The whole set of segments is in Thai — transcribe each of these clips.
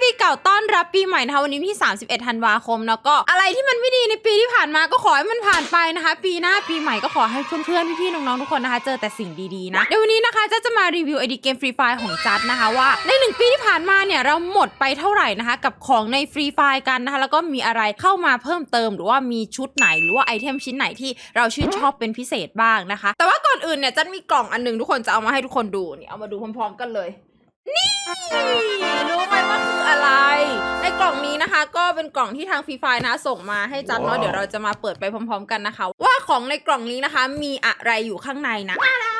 ปีเก่าต้อนรับปีใหม่นะคะวันนี้ที่ 31 ธันวาคมแล้วก็อะไรที่มันไม่ดีในปีที่ผ่านมาก็ขอให้มันผ่านไปนะคะ ปีหน้าปีใหม่ก็ขอให้เพื่อนๆพี่ๆน้องๆทุกคนนะคะ เจอแต่สิ่งดีๆนะเดี๋ยววันนี้นะคะจะจะมารีวิวไอดีเกมฟรีไฟของจัดนะคะว่าในหนึ่งปีที่ผ่านมาเนี่ยเราหมดไปเท่าไหร่นะคะ กับของในฟรีไฟกันนะคะแล้วก็มีอะไรเข้ามาเพิ่มเติม หรือว่ามีชุดไหนหรือว่าไอเทมชิ้นไหนที่เราชื่นชอบเป็นพิเศษบ้างนะคะ แต่ว่าก่อนอื่นเนี่ยจัดมีกล่องอันหนึงทุกคนจะเอามาให้ทุกคนดูเนี่ยเอามาดูพร้อมๆ กันเลย นี่รู้ไหมว่าคืออะไร ในกล่องนี้นะคะ ก็เป็นกล่องที่ทางฟรีไฟนะส่งมาให้จัดเนาะว้าวเดี๋ยวเราจะมาเปิดไปพร้อม ๆ กันนะคะ ว่าของในกล่องนี้นะคะ มีอะไรอยู่ข้างในนะมาแล้ว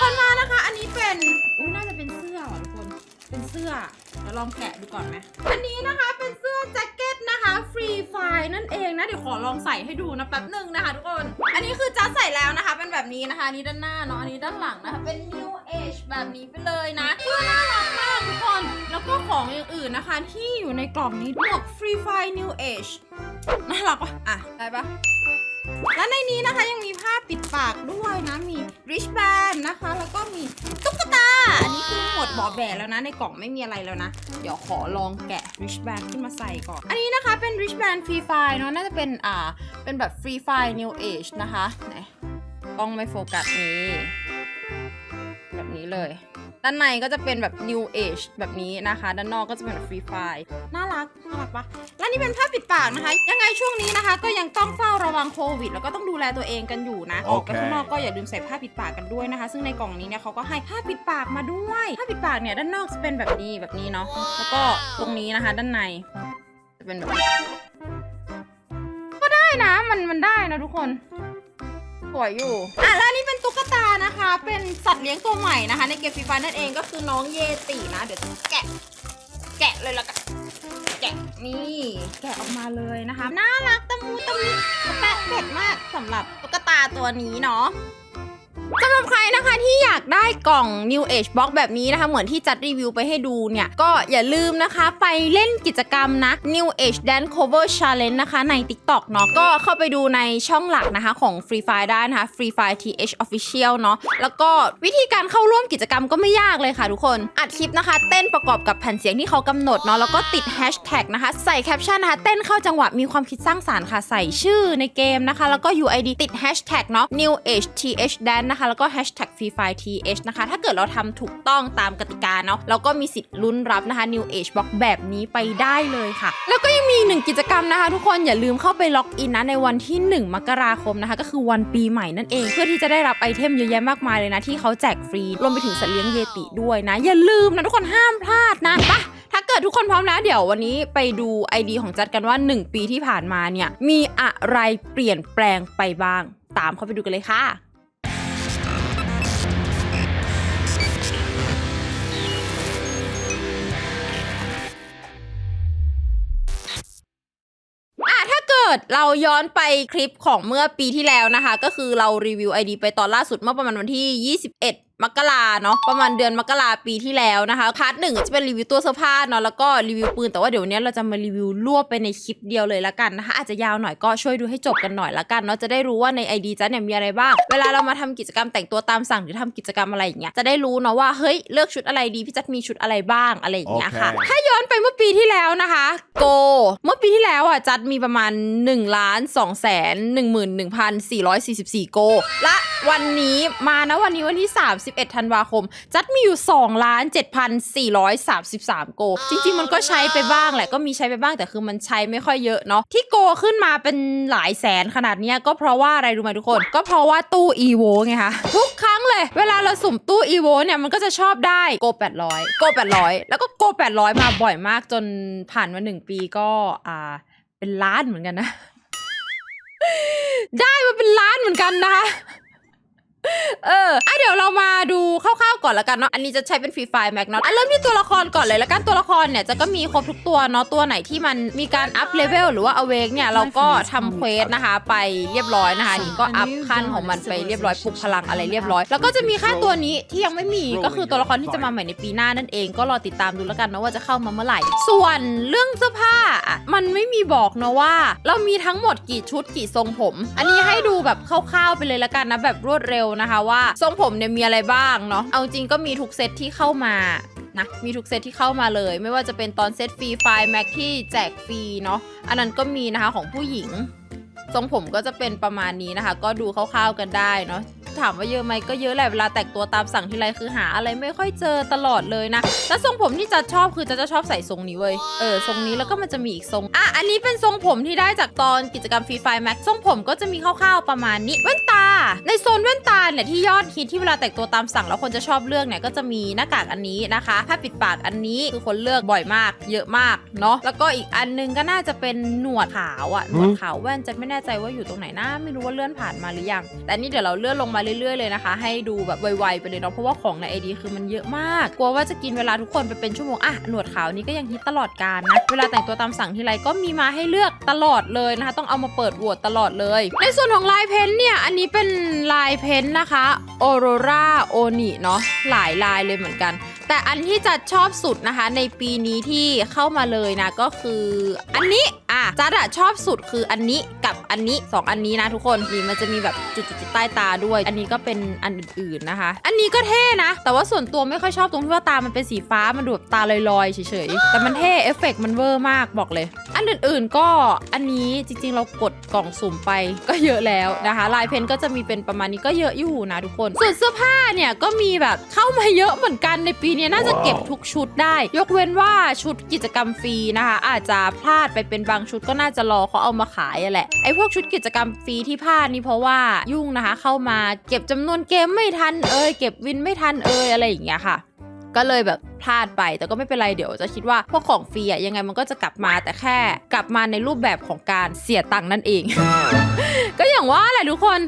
คนมานะคะ อันนี้เป็นอุ้ยน่าจะเป็นเสื้อว่ะทุกคน เป็นเสื้อเดี๋ยวลองแกะดูก่อนไหมอันนี้นะคะเป็นเสื้อแจ็คเก็ตนะคะฟรีไฟนั่นเองนะเดี๋ยวขอลองใส่ให้ดูนะแป๊บหนึ่งนะคะทุกคน อันนี้คือจัดใส่แล้วนะคะ เป็นแบบนี้นะคะนี้ด้านหน้าเนาะอันนี้ด้านหลังนะคะ เป็น new age แบบนี้ไปเลยนะเสื้อน่ารักมากทุกคนแล้วก็ของอย่างอื่นนะคะที่อยู่ในกล่องนี้หมวก free fire new age น่ารักปะอะได้ปะ และในนี้นะคะยังมีผ้าปิดปากด้วยนะ มี rich band นะคะ แล้วก็มีตุ๊กตา อันนี้คือหมดบอแบแล้วนะ ในกล่องไม่มีอะไรแล้วนะ เดี๋ยวขอลองแกะ rich band ขึ้นมาใส่ก่อน อันนี้นะคะเป็น rich band free fire เนาะ น่าจะเป็นอ่า เป็นแบบ free fire new age นะคะ ไหนกล้องไม่โฟกัสนี้แบบนี้เลย ด้านในก็จะเป็นแบบ new age แบบนี้นะคะ ด้านนอกก็จะเป็นแบบ free fire น่ารักน่ารักปะและนี่เป็นผ้าปิดปากนะคะ ยังไงช่วงนี้นะคะ ก็ยังต้องเฝ้าระวังโควิด แล้วก็ต้องดูแลตัวเองกันอยู่นะออกไปโอเคข้างนอกก็อย่าลืมใส่ผ้าปิดปากกันด้วยนะคะ ซึ่งในกล่องนี้เนี่ยเขาก็ให้ผ้าปิดปากมาด้วยผ้าปิดปากเนี่ยด้านนอกจะเป็นแบบนี้แบบนี้เนาะแล้วก็ตรงนี้นะคะ ด้านในจะเป็นแบบนี้ก็ได้นะมันมันได้นะทุกคน สวยอยู่ อะแล้วอันนี่เป็นตุ๊กตานะคะ เป็นสัตว์เลี้ยงตัวใหม่นะคะ ในเกมฟีฟานั่นเองก็คือน้องเยตินะ เดี๋ยวจะแกะ แกะเลยละกัน แกะนี่แกะออกมาเลยนะคะ น่ารักตะมูตะมิแปะเป็ดมากสำหรับตุ๊กตาตัวนี้เนาะ สำหรับใครนะคะที่อยากได้กล่อง New Age Box แบบนี้นะคะ เหมือนที่จัดรีวิวไปให้ดูเนี่ย ก็อย่าลืมนะคะไปเล่นกิจกรรมนะ New Age Dance Cover Challenge นะคะ ใน TikTok เนาะก็เข้าไปดูในช่องหลักนะคะของ Free Fire ได้นะคะ Free Fire TH Official เนาะแล้วก็วิธีการเข้าร่วมกิจกรรมก็ไม่ยากเลยค่ะทุกคน อัดคลิปนะคะ เต้นประกอบกับแผ่นเสียงที่เขากำหนดเนาะแล้วก็ติด Hashtag นะคะใส่แคปชั่นนะคะเต้นเข้าจังหวะมีความคิดสร้างสารรค์ค่ะใส่ชื่อในเกมนะคะ แล้วก็ UID ติด Hashtag เนาะ New Age TH Dance นะคะแล้วก็ Hashtag Free Fire TH นะคะ ถ้าเกิดเราทำถูกต้องตามกติกาเนาะเราก็มีสิทธิ์ลุ้นรับนะคะ New Age Box แบบนี้ไปได้เลยค่ะ แล้วก็ยังมีหนึ่งกิจกรรมนะคะ ทุกคนอย่าลืมเข้าไปล็อกอินนะในวันที่ 1 มกราคมนะคะ ก็คือวันปีใหม่นั่นเอง เพื่อที่จะได้รับไอเทมเยอะแยะมากมายเลยนะที่เขาแจกฟรีรวมไปถึงสัตว์เลี้ยงเยติด้วยนะ อย่าลืมนะทุกคนห้ามพลาดนะปะถ้าเกิดทุกคนพร้อมแล้วเดี๋ยววันนี้ไปดู ID ของจัดกันว่า 1 ปีที่ผ่านมาเนี่ยมีอะไรเปลี่ยนแปลงไปบ้าง ตามเข้าไปดูกันเลยค่ะ กิดเราย้อนไปคลิปของเมื่อปีที่แล้วนะคะ ก็คือเรารีวิว ID ไปตอนล่าสุดเมื่อประมาณวันที่ 21 มกราเนาะประมาณเดือนมกราปีที่แล้วนะคะพาร์ทหนึ่งจะเป็นรีวิวตัวเสื้อผ้าเนาะแล้วก็รีวิวปืนแต่ว่าเดี๋ยวนี้เราจะมารีวิวรวบไปในคลิปเดียวเลยละกันนะคะอาจจะยาวหน่อยก็ช่วยดูให้จบกันหน่อยละกันเนาะจะได้รู้ว่าใน ID จ้าเนี่ยมีอะไรบ้าง เวลาเรามาทำกิจกรรมแต่งตัวตามสั่งหรือทำกิจกรรมอะไรอย่างเงี้ยจะได้รู้เนาะว่าเฮ้ยเลือกชุดอะไรดีพี่จัดมีชุดอะไรบ้างอะไรอย่างเงี้ยค่ะโอเคถ้าย้อนไปเมื่อปีที่แล้วนะคะโก เมื่อปีที่แล้วอะจัดมีประมาณ1ล้าน2แสน11,444โก และวันนี้มานะวันนี้วันที่31 ธันวาคม จัดมีอยู่2ล้าน7,433 โก จริง ๆ มันก็ใช้ไปบ้างแหละ ก็มีใช้ไปบ้างแต่คือมันใช้ไม่ค่อยเยอะเนาะ ที่โกขึ้นมาเป็นหลายแสนขนาดเนี้ยก็เพราะว่าอะไรรู้ไหมทุกคน ก็เพราะว่าตู้ e v o ไงคะ ทุกครั้งเลย เวลาเราสุ่มตู้ e v o เนี่ยมันก็จะชอบได้โก 800 โก 800 แล้วก็โก 800 มาบ่อยมากจนผ่านมาหนึ่งปีก็อ่าเป็นล้านเหมือนกันนะ ได้มาเป็นล้านเหมือนกันนะคะ เอออะเดี๋ยวเรามาดูคร่าวๆก่อนละกันเนาะอันนี้จะใช้เป็นฟรีไฟล์แม็กเนาะอะเริ่มที่ตัวละครก่อนเลยละกันตัวละครเนี่ยจะก็มีครบทุกตัวเนาะตัวไหนที่มันมีการอัพเลเวลหรือว่าอเวกเนี่ยเราก็ทำเควสนะคะ ไปเรียบร้อยนะคะนี่ก็อัพขั้นของมันไปเรียบร้อยปลุกพลังอะไรเรียบร้อย แล้วก็จะมีแค่ตัวนี้ที่ยังไม่มีก็คือตัวละครที่จะมาใหม่ในปีหน้านั่นเองก็รอติดตามดูแล้วกันเนาะว่าจะเข้ามาเมื่อไหร่ ส่วนเรื่องเสื้อผ้ามันไม่มีบอกเนาะว่า เรามีทั้งหมดกี่ชุดกี่ทรงผม อันนี้ให้ดูแบบคร่าวๆไปเลยละกันนะแบบรวดเร็วนะคะว่าทรงผมเนี่ยมีอะไรบ้างเนาะเอาจริงก็มีทุกเซตที่เข้ามานะมีทุกเซตที่เข้ามาเลย ไม่ว่าจะเป็นตอนเซตฟรีไฟล์แม็กที่แจกฟรีเนาะอันนั้นก็มีนะคะของผู้หญิง ทรงผมก็จะเป็นประมาณนี้นะคะ ก็ดูคร่าวๆกันได้เนาะ ถามว่าเยอะไหมก็เยอะแหละเวลาแต่งตัวตามสั่งทีไรคือหาอะไรไม่ค่อยเจอตลอดเลยนะแล้วทรงผมที่จะชอบคือจะจะชอบใส่ทรงนี้เว้ยเออทรงนี้แล้วก็มันจะมีอีกทรงอะอันนี้เป็นทรงผมที่ได้จากตอนกิจกรรมฟรีไฟแม็กทรงผมก็จะมีคร่าวๆประมาณนี้แว่นตา ในโซนแว่นตาเนี่ยที่ยอดฮิตที่เวลาแต่งตัวตามสั่งแล้วคนจะชอบเลือกเนี่ยก็จะมีหน้ากากอันนี้นะคะผ้าปิดปากอันนี้คือคนเลือกบ่อยมาก เยอะมากเนาะแล้วก็อีกอันนึงก็น่าจะเป็นหนวดขาวอะหนวดขาวแว่นจะไม่แน่ใจว่าอยู่ตรงไหนนะไม่รู้ว่าเลื่อนผ่านมาหรือยังแต่นี่เดี๋ยวเราเลื่อนลงมาเรื่อยๆเลยนะคะ ให้ดูแบบไวๆไปเลยเนาะเพราะว่าของในไอดีคือมันเยอะมากกลัวว่าจะกินเวลาทุกคนไปเป็นชั่วโมงอะหนวดขาวนี้ก็ยังฮิตตลอดการนะเวลาแต่งตัวตามสั่งทีไรก็มีมาให้เลือกตลอดเลยนะคะ ต้องเอามาเปิดโหวตตลอดเลย ในส่วนของลายเพ้นเนี่ยอันนี้เป็นลายเพ้นนะคะออโรราโอนิเนาะหลายลายเลยเหมือนกัน แต่อันที่จัดชอบสุดนะคะในปีนี้ที่เข้ามาเลยนะก็คืออันนี้อะจัดอะชอบสุดคืออันนี้กับอันนี้สองอันนี้นะทุกคนนี่มันจะมีแบบจุดๆๆใต้ตาด้วย อันนี้ก็เป็นอันอื่นๆนะคะ อันนี้ก็เท่นะ แต่ว่าส่วนตัวไม่ค่อยชอบตรงที่ว่าตามันเป็นสีฟ้ามันดูแบบตาลอยๆเฉยๆแต่มันเท่เอฟเฟกต์มันเวอร์มากบอกเลย อันอื่นๆก็อันนี้จริงๆ เรากดกล่องสุ่มไปก็เยอะแล้วนะคะลายเพนก็จะมีเป็นประมาณนี้ก็เยอะอยู่นะทุกคน ส่วนเสื้อผ้าเนี่ยก็มีแบบเข้ามาเยอะเหมือนกันในปีเนี้น่าจะเก็บทุกชุดได้ ยกเว้นว่าชุดกิจกรรมฟรีนะคะ อาจจะพลาดไปเป็นบางชุดก็น่าจะรอเขาเอามาขายแหละไอ้พวกชุดกิจกรรมฟรีที่พลาดนี่เพราะว่ายุ่งนะคะ เข้ามาเก็บจำนวนเกมไม่ทันเอ่ยเก็บวินไม่ทันเอ่ยอะไรอย่างเงี้ยค่ะก็เลยแบบพลาดไปแต่ก็ไม่เป็นไรเดี๋ยวจะคิดว่าพวกของฟรีอะยังไงมันก็จะกลับมาแต่แค่กลับมาในรูปแบบของการเสียตังค์นั่นเอง ก็อย่างว่าแหละทุกคน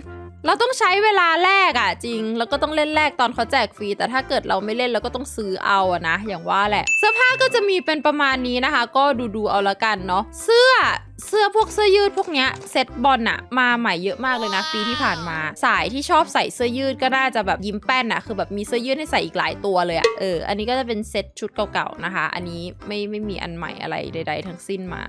เราต้องใช้เวลาแลกอะจริง แล้วก็ต้องเล่นแลกตอนเขาแจกฟรี แต่ถ้าเกิดเราไม่เล่นเราก็ต้องซื้อเอาอะนะ อย่างว่าแหละเสื้อผ้าก็จะมีเป็นประมาณนี้นะคะ ก็ดูดูเอาละกันเนาะเสื้อเสื้อพวกเสื้อยืดพวกเนี้ยเซ็ตบอลอะมาใหม่เยอะมากเลยนะปีที่ผ่านมา สายที่ชอบใส่เสื้อยืดก็น่าจะแบบยิ้มแป้นอะคือแบบมีเสื้อยืดให้ใส่อีกหลายตัวเลยอะเอออันนี้ก็จะเป็นเซ็ตชุดเก่าๆนะคะ อันนี้ไม่ไม่มีอันใหม่อะไรใด ๆ ทั้งสิ้นมา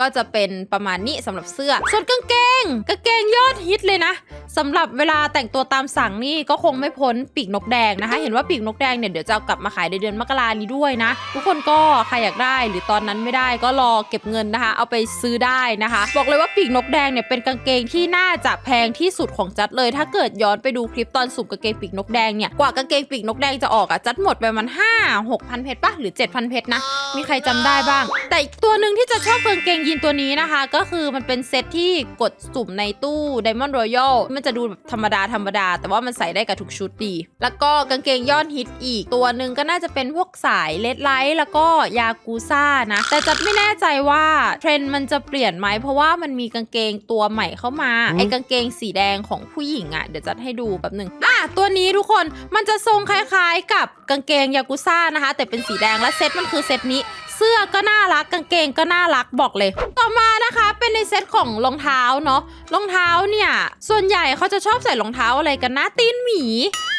ก็จะเป็นประมาณนี้สำหรับเสื้อ ส่วนกางเกงกางเกงยอดฮิตเลยนะ สำหรับเวลาแต่งตัวตามสั่งนี่ก็คงไม่พ้นปีกนกแดงนะคะ เห็นว่าปีกนกแดงเนี่ยเดี๋ยวจะเอากลับมาขายในเดือนมกรานี้ด้วยนะ ทุกคนก็ใครอยากได้หรือตอนนั้นไม่ได้ก็รอเก็บเงินนะคะ เอาไปซื้อได้นะคะ บอกเลยว่าปีกนกแดงเนี่ยเป็นกางเกงที่น่าจะแพงที่สุดของจัดเลย ถ้าเกิดย้อนไปดูคลิปตอนสุ่มกางเกงปีกนกแดงเนี่ยกว่ากางเกงปีกนกแดงจะออกอะจัดหมดไปประมันห้าหกพันเพชรปะหรือเจ็ดพันเพชรนะมีใครจำได้บ้าง แต่อีกตัวหนึ่งที่จะชอบกางเกงยีนตัวนี้นะคะ ก็คือมันเป็นเซตที่กดสุ่มในตู้ Diamond Royal มันจะดูแบบธรรมดาธรรมดา แต่ว่ามันใส่ได้กับทุกชุดดี แล้วก็กางเกงยอดฮิตอีกตัวหนึ่งก็น่าจะเป็นพวกสายเลดไลท์แล้วก็ยากูซ่านะแต่จัดไม่แน่ใจว่าเทรนด์มันจะเปลี่ยนไหมเพราะว่ามันมีกางเกงตัวใหม่เข้ามาไอ้กางเกงสีแดงของผู้หญิงอะ่ะเดี๋ยวจัดให้ดูแป๊บหนึ่งอะตัวนี้ทุกคนมันจะทรงคล้ายๆ กับกางเกงยากูซ่านะคะ แต่เป็นสีแดงและเซตมันคือเซตนี้ เสื้อก็น่ารักกางเกงก็น่ารักบอกเลย ต่อมานะคะเป็นในเซตของรองเท้าเนาะรองเท้าเนี่ยส่วนใหญ่เขาจะชอบใส่รองเท้าอะไรกันนะตีนหมี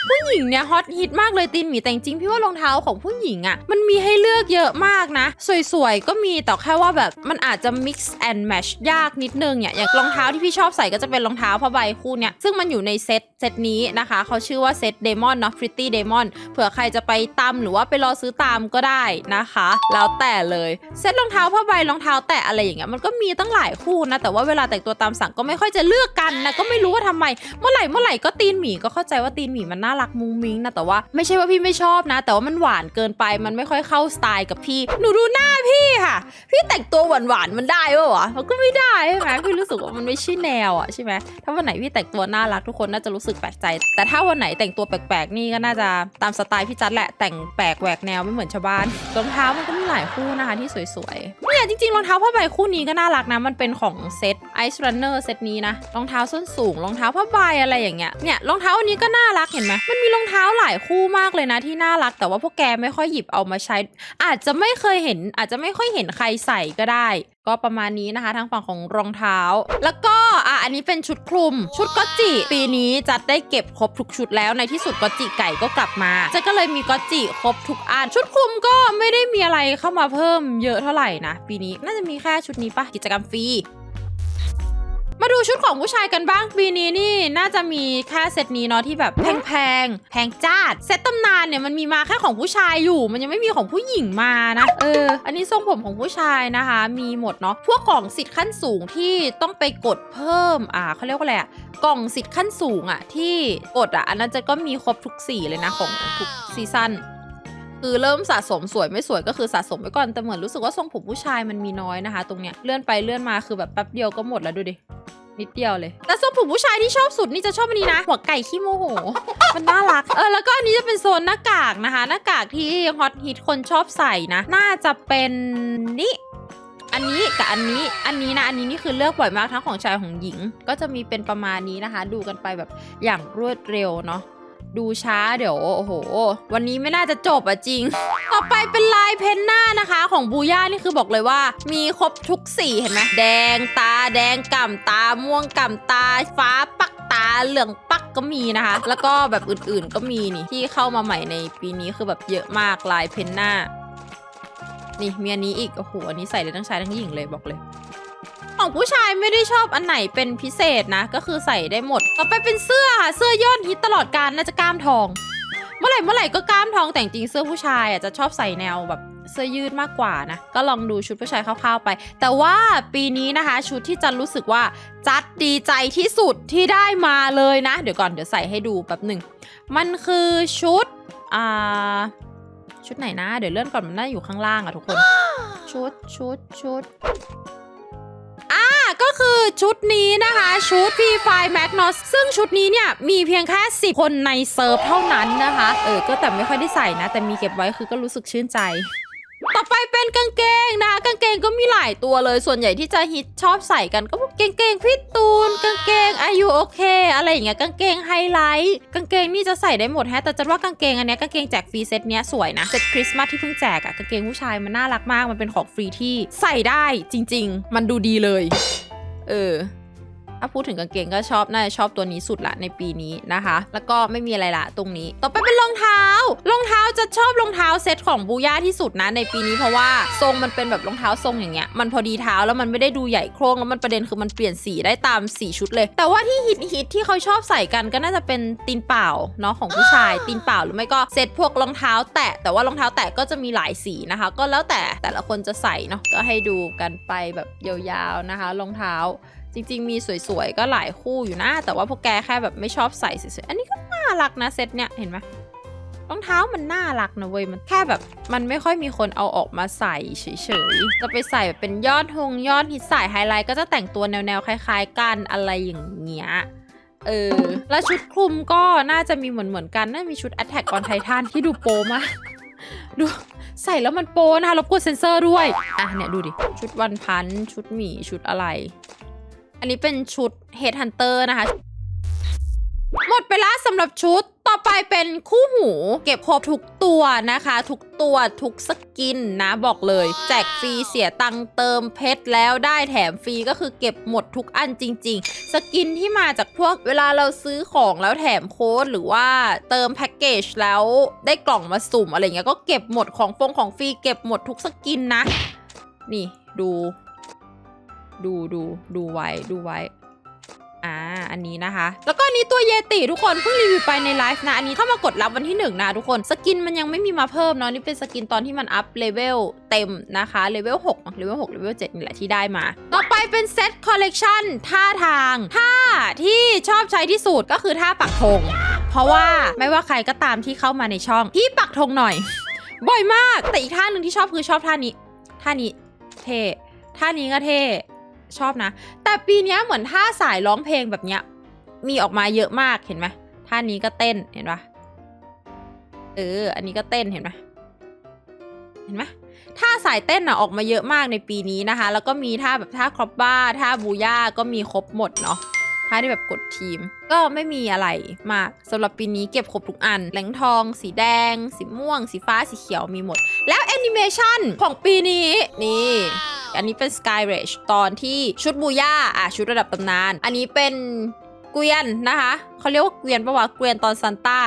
ผู้หญิงเนี่ยฮอตฮิตมากเลยตีนหมีแต่จริงพี่ว่ารองเท้าของผู้หญิงอะ่ะมันมีให้เลือกเยอะมากนะ สวยๆ ก็มีแต่แค่ว่าแบบมันอาจจะ mix and match ยากนิดนึงเนี่ยอย่างรองเท้าที่พี่ชอบใส่ก็จะเป็นรองเท้าผ้าใบคู่เนี่ยซึ่งมันอยู่ในเซตเซตนี้นะคะเขาชื่อว่าเซตเดมอนเนาะ Pretty Demon เผื่อใครจะไปตามหรือว่าไปรอซื้อตามก็ได้นะคะ แล้วแต่เลยเซตรองเท้าผ้าใบรองเท้าแตะอะไรอย่างเงี้ยมันก็มีตั้งหลายคู่นะ แต่ว่าเวลาแต่งตัวตามสั่งก็ไม่ค่อยจะเลือกกันนะก็ไม่รู้ว่าทำไม เมื่อไหร่เมื่อไหร่ก็ตีนหมีก็เข้าใจว่าตีนหมีมันน่ารักมุ้งมิ้งนะแต่ว่าไม่ใช่ว่าพี่ไม่ชอบนะ แต่ว่ามันหวานเกินไปมันไม่ค่อยเข้าสไตล์กับพี่ หนูดูหน้าพี่ค่ะ พี่แต่งตัวหวานหวานๆมันได้ปะวะมันก็ไม่ได้ใช่ไหมพี่รู้สึกว่ามันไม่ใช่แนวอะใช่ไหมถ้าวันไหนพี่แต่งตัวน่ารักทุกคนน่าจะรู้สึกแปลกใจ แต่ถ้าวันไหนแต่งตัวแปลกๆนี่ก็น่าจะตามสไตล์พี่จัดแหละแต่งแปลกแหวกแนวไม่เหมือนชาวบ้านรองเท้ามันก็มีหลายคู่คู่นะคะที่สวยๆ เนี่ยจริงๆรองเท้าผ้าใบคู่นี้ก็น่ารักนะ มันเป็นของเซตไอซ์รันเนอร์เซตนี้นะ รองเท้าส้นสูง รองเท้าผ้าใบอะไรอย่างเงี้ย เนี่ยรองเท้าอันนี้ก็น่ารักเห็นไหมมันมีรองเท้าหลายคู่มากเลยนะที่น่ารัก แต่ว่าพวกแกไม่ค่อยหยิบเอามาใช้ อาจจะไม่เคยเห็นอาจจะไม่ค่อยเห็นใครใส่ก็ได้ ก็ประมาณนี้นะคะทางฝั่งของรองเท้า แล้วก็อะอันนี้เป็นชุดคลุม ชุดก็จิปีนี้จัดได้เก็บครบทุกชุดแล้วในที่สุดก็จิไก่ก็กลับมาเจะก็เลยมีก็จิครบทุกอันชุดคลุมก็ไม่ได้มีอะไรเข้ามาเพิ่มเยอะเท่าไหร่นะปีนี้น่าจะมีแค่ชุดนี้ปะกิจกรรมฟรี มามาดูชุดของผู้ชายกันบ้างปีนี้นี่น่าจะมีแค่เซตนี้เนาะที่แบบแพงแพงๆแพงจ้าดเซตตำนานเนี่ยมันมีมาแค่ของผู้ชายอยู่ มันยังไม่มีของผู้หญิงมานะ เออ อันนี้ทรงผมของผู้ชายนะคะ มีหมดเนาะพวกกล่องสิทธิ์ขั้นสูงที่ต้องไปกดเพิ่มอ่าเขาเรียกว่าอะไรอะกล่องสิทธิ์ขั้นสูงอะที่กดอะอันนั้นจะก็มีครบทุกสีเลยนะของทุกซีซั่น คือเริ่มสะสมสวยไม่สวยก็คือสะสมไว้ก่อนแต่เหมือนรู้สึกว่าทรงผมผู้ชายมันมีน้อยนะคะ ตรงเนี้ยเลื่อนไปเลื่อนมาคือแบบแป๊บเดียวก็หมดแล้วดูดินิดเดียวเลย แต่ทรงผมผู้ชายที่ชอบสุดนี่จะชอบอันนี้นะ หัวไก่ขี้โมโห มันน่ารัก เออ แล้วก็อันนี้จะเป็นโซนหน้ากากนะคะ หน้ากากที่ฮอตฮิตคนชอบใส่นะ น่าจะเป็นนี่ อันนี้กับอันนี้ อันนี้นะ อันนี้นี่คือเลือกบ่อยมากทั้งของชายของหญิง ก็จะมีเป็นประมาณนี้นะคะ ดูกันไปแบบอย่างรวดเร็วเนาะ ดูช้าเดี๋ยวโอ้โห วันนี้ไม่น่าจะจบอะจริง ต่อไปเป็นลายเพนหน้านะคะ ของบูย่านี่คือบอกเลยว่า มีครบทุกสีเห็นไหมแดงตาแดงก่ำตาม่วงก่ำตา ฟ้าปักตาเหลืองปักก็มีนะคะ แล้วก็แบบอื่นๆก็มีนี่ที่เข้ามาใหม่ในปีนี้คือแบบเยอะมากลายเพนหน้า นี่มีอันนี้อีกโอ้โหอันนี้ใส่เลยทั้งชายทั้งหญิงเลยบอกเลย ของผู้ชายไม่ได้ชอบอันไหนเป็นพิเศษนะ ก็คือใส่ได้หมด ต่อไปเป็นเสื้อค่ะเสื้อยอดฮิตตลอดการน่าจะกล้ามทอง เมื่อไหร่เมื่อไหร่ก็กล้ามทองแต่จริงเสื้อผู้ชายอะจะชอบใส่แนวแบบเสื้อยืดมากกว่านะ ก็ลองดูชุดผู้ชายคร่าวๆไป แต่ว่าปีนี้นะคะ ชุดที่จันรู้สึกว่าจัดดีใจที่สุดที่ได้มาเลยนะ เดี๋ยวก่อนเดี๋ยวใส่ให้ดูแป๊บหนึ่ง มันคือชุดอ่าชุดไหนนะ เดี๋ยวเลื่อนก่อนมันน่าอยู่ข้างล่างอะทุกคน ชุดชุดชุด อ่าก็คือชุดนี้นะคะ ชุด P5 Magnus ซึ่งชุดนี้เนี่ยมีเพียงแค่ 10 คนในเซิร์ฟเท่านั้นนะคะ เออ ก็แต่ไม่ค่อยได้ใส่นะ แต่มีเก็บไว้คือก็รู้สึกชื่นใจ ต่อไปเป็นกางเกงนะคะกางเกงก็มีหลายตัวเลยส่วนใหญ่ที่จะฮิตชอบใส่กันก็พวกกางเกงพี่ตูนกางเกงอายุโอเค อะไรอย่างเงี้ยกางเกงไฮไลท์กางเกงนี่จะใส่ได้หมดแฮะแต่จันว่ากางเกงอันเนี้ยกางเกงแจกฟรีเซตเนี้ยสวยนะเซตคริสต์มาสที่เพิ่งแจกอะกางเกงผู้ชายมันน่ารักมากมันเป็นของฟรีที่ใส่ได้จริง ๆ มันดูดีเลย เออ ถ้าพูดถึงกางเกงก็ชอบน่าจะชอบตัวนี้สุดละในปีนี้นะคะ แล้วก็ไม่มีอะไรละตรงนี้ ต่อไปเป็นรองเท้า รองเท้าจะชอบรองเท้าเซตของบูย่าที่สุดนะในปีนี้เพราะว่าทรงมันเป็นแบบรองเท้าทรงอย่างเงี้ยมันพอดีเท้าแล้วมันไม่ได้ดูใหญ่โครงแล้วมันประเด็นคือมันเปลี่ยนสีได้ตามสีชุดเลย แต่ว่าที่ฮิตฮิตที่เขาชอบใส่กันก็น่าจะเป็นตีนเปล่าเนาะของผู้ชายตีนเปล่าหรือไม่ก็เซตพวกรองเท้า แตะแต่ว่ารองเท้าแตะก็จะมีหลายสีนะคะ ก็แล้วแต่แต่ละคนจะใส่เนาะก็ให้ดูกันไปแบบยาวๆนะคะ รองเท้า จริง ๆ มีสวยๆ ก็หลายคู่อยู่นะ แต่ว่าพวกแกแค่แบบไม่ชอบใส่เฉยๆ อันนี้ก็น่ารักนะเซตเนี้ยเห็นไหมรองเท้ามันน่ารักนะเว้ย มันแค่แบบ มันไม่ค่อยมีคนเอาออกมาใส่เฉยๆ จะไปใส่แบบเป็นยอดธงยอดฮิตสายไฮไลท์ก็จะแต่งตัวแนวๆ คล้าย ๆ กันอะไรอย่างเงี้ยเออ แล้วชุดคลุมก็น่าจะมีเหมือนๆกันน่าจะมีชุด Attack on Titan ที่ดูโปมาก ดูใส่แล้วมันโปนะคะรบกวนเซนเซอร์ด้วย อะเนี่ยดูดิ ชุดวันพันช์ชุดหมีชุดอะไร อันนี้เป็นชุด Headhunter นะคะ หมดไปละสำหรับชุดต่อไปเป็นคู่หู เก็บครบทุกตัวนะคะ ทุกตัวทุกสกินนะบอกเลย แจกฟรีเสียตังเติมเพชรแล้วได้แถมฟรีก็คือเก็บหมดทุกอันจริง ๆ สกินที่มาจากพวกเวลาเราซื้อของแล้วแถมโค้ดหรือว่าเติมแพ็กเกจแล้วได้กล่องมาสุ่มอะไรเงี้ยก็เก็บหมดของฟงของฟรีเก็บหมดทุกสกินนะ นี่ดู ดูดูดูไว้ดูไว้อ่าอันนี้นะคะ แล้วก็อันนี้ตัวเยติทุกคนเพิ่งรีวิวไปในไลฟ์นะ อันนี้เข้ามากดรับวันที่หนึ่งนะทุกคน สกินมันยังไม่มีมาเพิ่มเนาะนี่เป็นสกินตอนที่มันอัพเลเวลเต็มนะคะเลเวล6เลเวล6เลเวล7นี่แหละที่ได้มา ต่อไปเป็นเซตคอลเลกชันท่าทางท่าที่ชอบใช้ที่สุดก็คือท่าปักธงเพราะว่าไม่ว่าใครก็ตามที่เข้ามาในช่องที่ปักธงหน่อย บ่อยมากแต่อีกท่าหนึ่งที่ชอบคือชอบท่านี้ท่านี้เท่ท่านี้ก็เท่ ชอบนะ แต่ปีนี้เหมือนท่าสายร้องเพลงแบบเนี้ย มีออกมาเยอะมากเห็นไหมท่านี้ก็เต้นเห็นปะเออ อันนี้ก็เต้นเห็นไหมเห็นไหมท่าสายเต้นอะออกมาเยอะมากในปีนี้นะคะ แล้วก็มีท่าแบบท่าครอบบ้าท่าบูย่าก็มีครบหมดเนาะท่าที่แบบกดทีม ก็ไม่มีอะไรมากสำหรับปีนี้เก็บครบทุกอันแหลงทอง สีแดง สีม่วง สีฟ้าสีเขียวมีหมด แล้วแอนิเมชันของปีนี้นี่ อันนี้เป็น Sky Rage ตอนที่ชุดบูย่าอะชุดระดับตำนาน อันนี้เป็นเกวียนนะคะเขาเรียกว่าเกวียนปะวะเกวียนตอนซันต้า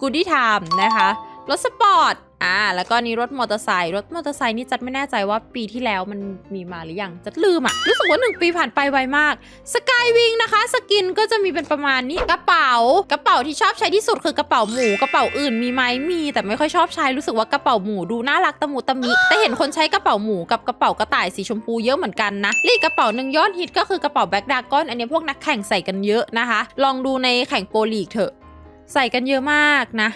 กูดี้ไทม์นะคะรถสปอร์ต อ่าแล้วก็นี่รถมอเตอร์ไซค์รถมอเตอร์ไซค์นี่จัดไม่แน่ใจว่าปีที่แล้วมันมีมาหรือยังจัดลืมอะรู้สึกว่า1ปีผ่านไปไวมากสกายวิงนะคะ สกินก็จะมีเป็นประมาณนี้กระเป๋ากระเป๋าที่ชอบใช้ที่สุดคือกระเป๋าหมูกระเป๋าอื่นมีไหมมี แต่ไม่ค่อยชอบใช้รู้สึกว่ากระเป๋าหมูดูน่ารักตะมุตะมิแต่เห็นคนใช้กระเป๋าหมูกับกระเป๋ากระต่ายสีชมพูเยอะเหมือนกันนะและอีกกระเป๋าหนึ่งยอดฮิตก็คือกระเป๋าแบ็คดากอนอันนี้พวกนักแข่งใส่กันเยอะนะคะ ลองดูในแข่งโปรลีกเถอะ ใส่กันเยอะมากนะ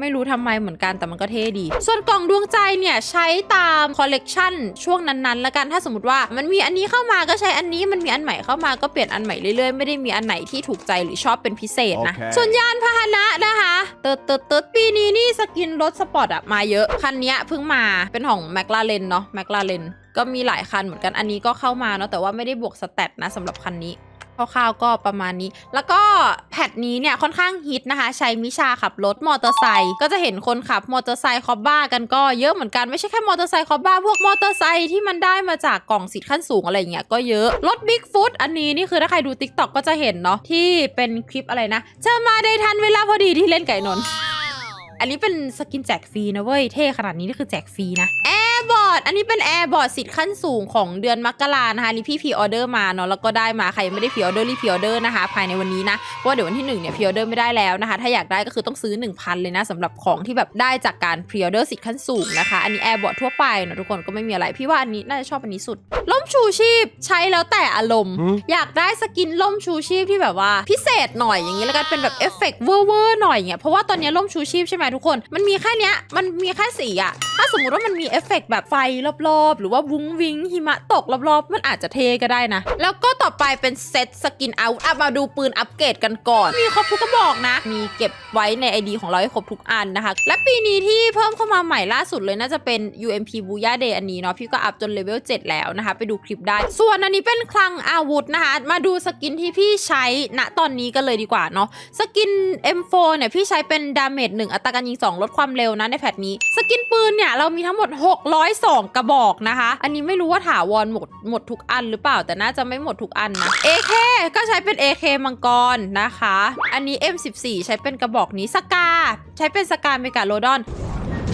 ไม่รู้ทำไมเหมือนกันแต่มันก็เท่ดี ส่วนกล่องดวงใจเนี่ยใช้ตามคอลเลกชันช่วงนั้นๆ แล้วกันถ้าสมมติว่ามันมีอันนี้เข้ามาก็ใช้อันนี้มันมีอันใหม่เข้ามาก็เปลี่ยนอันใหม่เรื่อยๆ ไม่ได้มีอันไหนที่ถูกใจหรือชอบเป็นพิเศษนะโอเคส่วนยานพาหนะนะคะเติร์ดเติร์ดเติร์ดปีนี้นี่สกินรถสปอร์ตอะมาเยอะคันเนี้ยเพิ่งมาเป็นของแมคลาเรนเนาะแมคลาเรนก็มีหลายคันเหมือนกันอันนี้ก็เข้ามาเนาะแต่ว่าไม่ได้บวกสแตทนะสำหรับคันนี้ คร่าวๆก็ประมาณนี้ แล้วก็แพทนี้เนี่ยค่อนข้างฮิตนะคะ ใช้มิชาขับรถมอเตอร์ไซค์ก็จะเห็นคนขับมอเตอร์ไซค์คอบบ้ากันก็เยอะเหมือนกันไม่ใช่แค่มอเตอร์ไซค์คอบบ้าพวกมอเตอร์ไซค์ที่มันได้มาจากกล่องสิทธิ์ขั้นสูงอะไรเงี้ยก็เยอะรถบิ๊กฟุตอันนี้นี่คือถ้าใครดู t ิ k t o k ก็จะเห็นเนาะที่เป็นคลิปอะไรนะเจอมาได้ทันเวลาพอดีที่เล่นไก่นนท์อันนี้เป็นสกินแจกฟรีนะเว้ยเท่ขนาดนี้นี่คือแจกฟรีนะแร์บอร์ดอันนี้เป็นแอร์บอร์ดสิทธิ์ขั้นสูงของเดือนมกรานะคะอันนี่พี่พรีออเดอร์มาเนาะแล้วก็ได้มาใครยังไม่ได้พรีออเดอร์รีบพรีออเดอร์นะคะภายในวันนี้นะเพราะว่าเดี๋ยววันที่1เนี่ยพรีออเดอร์ไม่ได้แล้วนะคะ ถ้าอยากได้ก็คือต้องซื้อ 1,000 เลยนะสำหรับของที่แบบได้จากการพรีออเดอร์สิทธิ์ขั้นสูงนะคะอันนี้แอร์บอร์ดทั่วไปนะทุกคนก็ไม่มีอะไรพี่ว่าอันนี้น่าจะชอบอันนี้สุดล่มชูชีพใช้แล้วแต่อารมณ์ อยากได้สกินล่มชูชีพที่แบบว่าพิเศษหน่อยอย่างนี้แล้วกันเป็นแบบเอฟเฟกต์เวอร์เวอร์หน่อยอย่างเงี้ยเพราะว่าตอนนี้ล่มชูชีพใช่ไหมทุกคน มันมีแค่เนี้ยมันมีแค่สีอะถ้าสมมุติว่ามันมีเอฟเฟกต์แบบไฟรอบๆ หรือว่าวุ้งวิงหิมะตกรอบๆ มันอาจจะเทก็ได้นะ แล้วก็ต่อไปเป็นเซตสกินอาอะมาดูปืนอัปเกรดกันก่อน มีครบทุกกระบอกนะ มีเก็บไว้ใน ID ของเราให้ครบทุกอันนะคะ และปีนี้ที่เพิ่มเข้ามาใหม่ล่าสุดเลยน่าจะเป็น UMP b o o y a Day อันนี้เนาะพี่ก็อัพจนเลเวล7แล้วนะคะ ไปดูคลิปได้ ส่วนอันนี้เป็นคลังอาวุธนะคะ มาดูสกินที่พี่ใช้ณตอนนี้กันเลยดีกว่าเนาะสกิน M4 เนี่ยพี่ใช้เป็นดาเมจ1อัตราการยิง 2 ลดความเร็วนะในแพทนี้ สกินปืนเนี่ยเรามีทั้งหมด 602กระบอกนะคะ อันนี้ไม่รู้ว่าถาวรหมดหมดทุกอันหรือเปล่า แต่น่าจะไม่หมดทุกอันนะ AK ก็ใช้เป็น AK มังกรนะคะ อันนี้ M14 ใช้เป็นกระบอกนี้สกา ใช้เป็นสกาเมกาโลดอน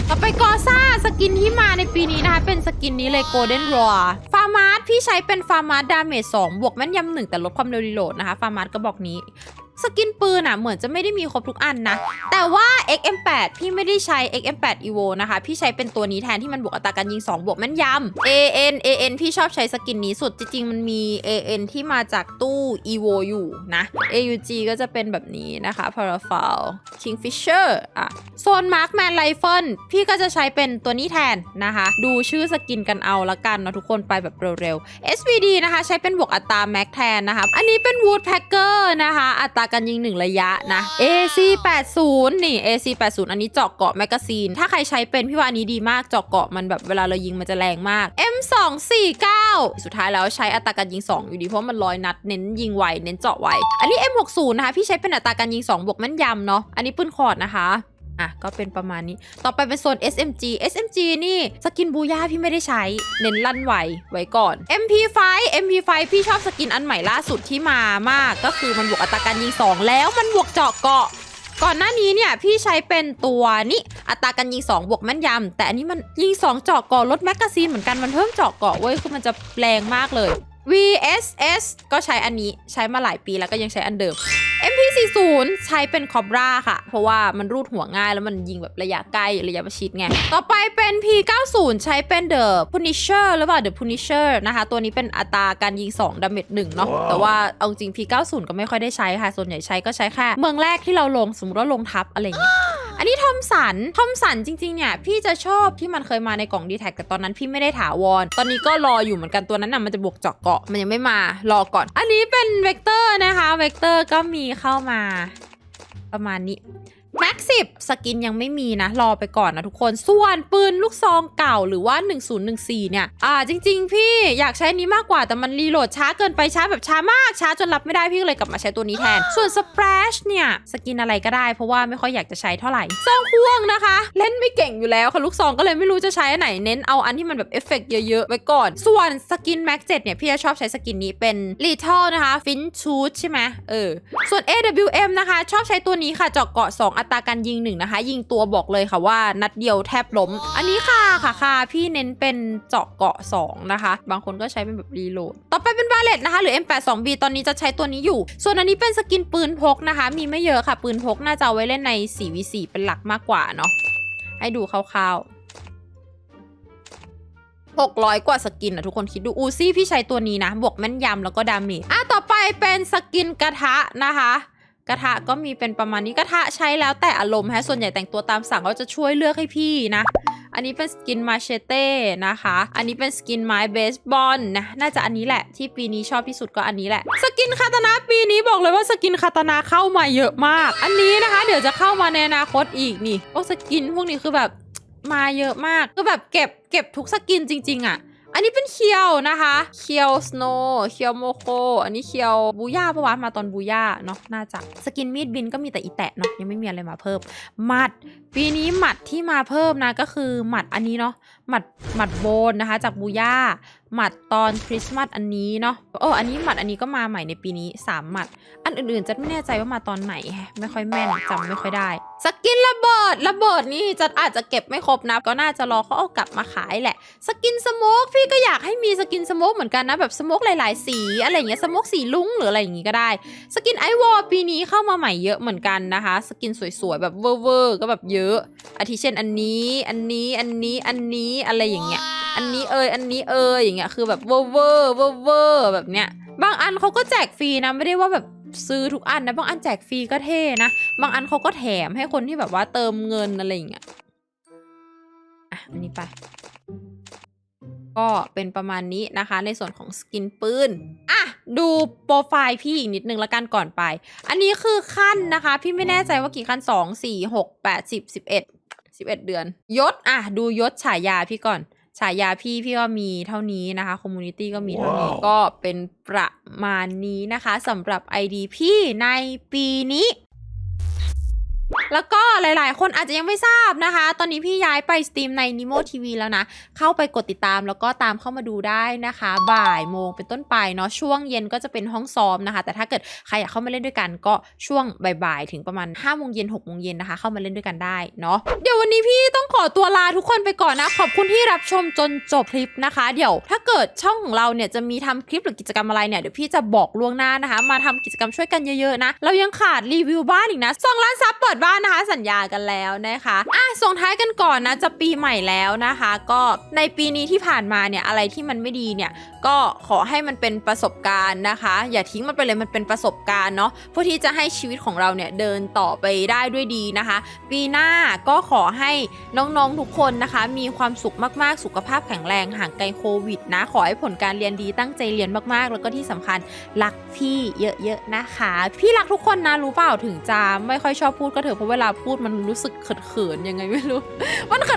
ต่อไปกอซ่าสกินที่มาในปีนี้นะคะ เป็นสกินนี้เลย Golden Roar ฟาร์มาร์พี่ใช้เป็นฟาร์มาร์ดาเมจ2บวกแม่นยำหนึ่งแต่ลดความเร็วรีโหลดนะคะ ฟาร์มาร์กระบอกนี้ สกินปืนอะเหมือนจะไม่ได้มีครบทุกอันนะ แต่ว่า XM8 พี่ไม่ได้ใช้ XM8 Evo นะคะ พี่ใช้เป็นตัวนี้แทนที่มันบวกอัตราการยิง 2 บวกแม่นยำ AN AN พี่ชอบใช้สกินนี้สุดจริงๆ มันมี AN ที่มาจากตู้ Evo อยู่นะ AUG ก็จะเป็นแบบนี้นะคะ Parafal Kingfisher อะโซน Markman Rifle พี่ก็จะใช้เป็นตัวนี้แทนนะคะ ดูชื่อสกินกันเอาละกันเนาะทุกคนไปแบบเร็วๆ SVD นะคะใช้เป็นบวกอัตราแม็กแทนนะคะอันนี้เป็น Woodpecker นะคะอัตราการยิงหนึ่งระยะนะ AC 80นี่ AC 80อันนี้เจาะเกาะแมกกาซีน ถ้าใครใช้เป็นพี่ว่าอันนี้ดีมากเจาะเกาะมันแบบเวลาเรายิงมันจะแรงมาก M249 สุดท้ายแล้วใช้อัตราการยิง 2 อยู่ดีเพราะมันร้อยนัด เน้นยิงไวเน้นเจาะไวอันนี้ M60 นะคะพี่ใช้เป็นอัตราการยิง2บวกแม่นยำเนาะอันนี้ปืนคอร์ดนะคะ อะก็เป็นประมาณนี้ ต่อไปเป็นโซน SMG SMG นี่สกินบูย่าพี่ไม่ได้ใช้ เน้นลั่นไวไว้ก่อน MP5 MP5 พี่ชอบสกินอันใหม่ล่าสุดที่มามาก ก็คือมันบวกอัตราการยิง 2 แล้วมันบวกเจาะเกาะ ก่อนหน้านี้เนี่ยพี่ใช้เป็นตัวนี้อัตราการยิง 2 บวกแม่นยำแต่อันนี้มันยิง 2 เจาะเกาะลดแมกกาซีนเหมือนกันมันเพิ่มเจาะเกาะเว้ยคือมันจะแรงมากเลย VSS ก็ใช้อันนี้ใช้มาหลายปีแล้วก็ยังใช้อันเดิม MP40 ใช้เป็นคอบราค่ะ เพราะว่ามันรูดหัวง่ายแล้วมันยิงแบบระยะใกล้ระยะประชิดไง ต่อไปเป็น P90 ใช้เป็น The Punisher หรือเปล่า The Punisher นะคะ ตัวนี้เป็นอัตราการยิง 2ดาเมจ1เนาะว้าวแต่ว่าเอาจริง P90 ก็ไม่ค่อยได้ใช้ค่ะ ส่วนใหญ่ใช้ก็ใช้แค่เมืองแรกที่เราลงสมมติว่าลงทับอะไรอย่างเงี้ย อันนี้ทอมสัน ทอมสันจริงๆเนี่ยพี่จะชอบที่มันเคยมาในกล่องดีแท็กแต่ตอนนั้นพี่ไม่ได้ถาวร ตอนนี้ก็รออยู่เหมือนกันตัวนั้นน่ะมันจะบวกเจาะเกาะมันยังไม่มารอก่อน อันนี้เป็นเวกเตอร์นะคะ เวกเตอร์ก็มีเข้ามา ประมาณนี้ แม็กสิบสกินยังไม่มีนะ รอไปก่อนนะทุกคน ส่วนปืนลูกซองเก่าหรือว่า 1014 เนี่ย อ่าจริง ๆ พี่อยากใช้นี้มากกว่าแต่มันรีโหลดช้าเกินไปช้าแบบช้ามากช้าจนรับไม่ได้พี่ก็เลยกลับมาใช้ตัวนี้แทน ส่วนสเปรชเนี่ยสกินอะไรก็ได้เพราะว่าไม่ค่อยอยากจะใช้เท่าไหร่ซองพ่วงนะคะ เล่นไม่เก่งอยู่แล้วค่ะลูกซองก็เลยไม่รู้จะใช้อันไหนเน้นเอาอันที่มันแบบเอฟเฟกต์เยอะๆไว้ก่อน ส่วนสกินแม็กเจ็เนี่ยพี่จะชอบใช้สกินนี้เป็น l ีทัลนะคะฟินชูดใช่ไหมเออส่วน AWM นะคะ ชอบใช้ตัวนี้ค่ะเจาะเกาะ2อัตราการยิงหนึ่งนะคะ ยิงตัวบอกเลยค่ะว่านัดเดียวแทบล้ม อันนี้ค่ะค่ะค่ะ พี่เน้นเป็นเจาะเกาะ 2 นะคะ บางคนก็ใช้เป็นแบบรีโหลด ต่อไปเป็นบาเลตนะคะ หรือ M82B ตอนนี้จะใช้ตัวนี้อยู่ ส่วนอันนี้เป็นสกินปืนพกนะคะ มีไม่เยอะค่ะ ปืนพกน่าจะเอาไว้เล่นใน 4v4 เป็นหลักมากกว่าเนาะ ให้ดูคร่าวๆ600 กว่าสกินอะทุกคนคิดดูอูซี่พี่ใช้ตัวนี้นะ บวกแม่นยำแล้วก็ดาเมจอะต่อไปเป็นสกินกระทะนะคะ กระทะก็มีเป็นประมาณนี้กระทะใช้แล้วแต่อารมณ์ฮะส่วนใหญ่แต่งตัวตามสั่งก็จะช่วยเลือกให้พี่นะ อันนี้เป็นสกินมาเชเต้นะคะ อันนี้เป็นสกินไม้เบสบอลนะน่าจะอันนี้แหละ ที่ปีนี้ชอบที่สุดก็อันนี้แหละ สกินคาตานะปีนี้บอกเลยว่าสกินคาตานะเข้ามาเยอะมาก อันนี้นะคะ เดี๋ยวจะเข้ามาในอนาคตอีกนี่พวกสกินพวกนี้คือแบบมาเยอะมากคือแบบเก็บเก็บทุกสกินจริง ๆอะ่ะ อันนี้เป็นเคียวนะคะ เคียวสโนว์เคียวโมโค อันนี้เคียวบูย่าปะวะมาตอนบูย่าเนาะน่าจะสกินมีดบินก็มีแต่อีแตะเนาะยังไม่มีอะไรมาเพิ่มหมัด ปีนี้หมัดที่มาเพิ่มนะก็คือหมัดอันนี้เนาะหมัดหมัดโบนนะคะ จากบูย่าหมัดตอนคริสต์มาสอันนี้เนาะโอ้อันนี้หมัดอันนี้ก็มาใหม่ในปีนี้สามหมัด อันอื่นๆจะไม่แน่ใจว่ามาตอนไหน ไม่ค่อยแม่นจำไม่ค่อยได้สกินระเบิดระเบิดนี่จะอาจจะเก็บไม่ครบนะก็น่าจะรอเขาเอากลับมาขายแหละ สกินสโมกพี่ก็อยากให้มีสกินสโมกเหมือนกันนะแบบสโมกหลาย ๆ สีอะไรอย่างเงี้ยสโมกสีลุ้งหรืออะไรอย่างงี้ก็ได้ สกินไอวอลปีนี้เข้ามาใหม่เยอะเหมือนกันนะคะ สกินสวย ๆ แบบเวอร์ๆก็แบบเยอะอาทิเช่นอันนี้ อันนี้อันนี้อันนี้อะไรอย่างเงี้ยอันนี้เอยอันนี้เอยอย่างเงี้ยคือแบบเวอร์เวอร์เวอร์เวอร์แบบเนี้ยบางอันเขาก็แจกฟรีนะไม่ได้ว่าแบบ ซื้อทุกอันนะบางอันแจกฟรีก็เท่นะ บางอันเขาก็แถมให้คนที่แบบว่าเติมเงินอะไรอย่างเงี้ยอะอันนี้ไป ก็เป็นประมาณนี้นะคะ ในส่วนของสกินปืนอะดูโปรไฟล์พี่อีกนิดนึงละกันก่อนไป อันนี้คือขั้นนะคะ พี่ไม่แน่ใจว่ากี่ขั้น2 4 6 8 10 11 11เดือน ยศอะดูยศฉายาพี่ก่อน ฉายาพี่พี่ก็มีเท่านี้นะคะคอมมูนิตี้ก็มีเท่านี้ก็เป็นประมาณนี้นะคะสำหรับ ID พี่ในปีนี้ แล้วก็หลายๆ คนอาจจะยังไม่ทราบนะคะ ตอนนี้พี่ย้ายไปสตรีมใน Nimo TV แล้วนะ เข้าไปกดติดตามแล้วก็ตามเข้ามาดูได้นะคะ บ่ายโมงเป็นต้นไปเนาะ ช่วงเย็นก็จะเป็นห้องซ้อมนะคะ แต่ถ้าเกิดใครอยากเข้ามาเล่นด้วยกันก็ช่วงบ่ายๆ ถึงประมาณ5โมงเย็น6โมงเย็นนะคะ เข้ามาเล่นด้วยกันได้เนาะ เดี๋ยววันนี้พี่ต้องขอตัวลาทุกคนไปก่อนนะ ขอบคุณที่รับชมจนจบคลิปนะคะ เดี๋ยวถ้าเกิดช่องของเราเนี่ยจะมีทำคลิปหรือกิจกรรมอะไรเนี่ย เดี๋ยวพี่จะบอกล่วงหน้านะคะ มาทำกิจกรรมช่วยกันเยอะๆนะ เรายังขาดรีวิวบ้านอีกนะสองล้านซับเปิดบ้านนะคะสัญญากันแล้วนะคะอะส่งท้ายกันก่อนนะจะปีใหม่แล้วนะคะ ก็ในปีนี้ที่ผ่านมาเนี่ยอะไรที่มันไม่ดีเนี่ยก็ขอให้มันเป็นประสบการณ์นะคะ อย่าทิ้งมันไปเลยมันเป็นประสบการณ์เนาะเพื่อที่จะให้ชีวิตของเราเนี่ยเดินต่อไปได้ด้วยดีนะคะ ปีหน้าก็ขอให้น้องๆทุกคนนะคะ มีความสุขมากๆ สุขภาพแข็งแรงห่างไกลโควิดนะขอให้ผลการเรียนดีตั้งใจเรียนมากๆ แล้วก็ที่สำคัญรักพี่เยอะๆนะคะ พี่รักทุกคนนะรู้เปล่าถึงจะไม่ค่อยชอบพูดก็เถอะเพราะเวลาพูดมันรู้สึกเขินๆยังไงไม่รู้ มันเขิ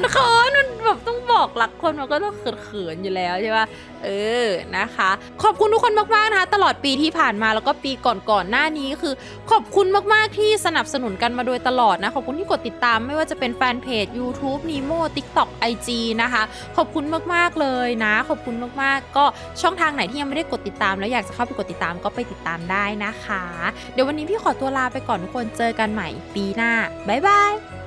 นๆมันแบบต้องบอกรักคนมันก็ต้องเขินๆอยู่แล้วใช่ปะเออนะคะ ขอบคุณทุกคนมากๆนะคะ ตลอดปีที่ผ่านมาแล้วก็ปีก่อนๆหน้านี้คือ ขอบคุณมากๆที่สนับสนุนกันมาโดยตลอดนะ ขอบคุณที่กดติดตามไม่ว่าจะเป็นแฟนเพจ YouTube Nemo TikTok IG นะคะ ขอบคุณมากๆเลยนะ ขอบคุณมากๆ ก็ช่องทางไหนที่ยังไม่ได้กดติดตาม แล้วอยากจะเข้าไปกดติดตามก็ไปติดตามได้นะคะ เดี๋ยววันนี้พี่ขอตัวลาไปก่อนทุกคนเจอกันใหม่ปีหน้าบ๊ายบาย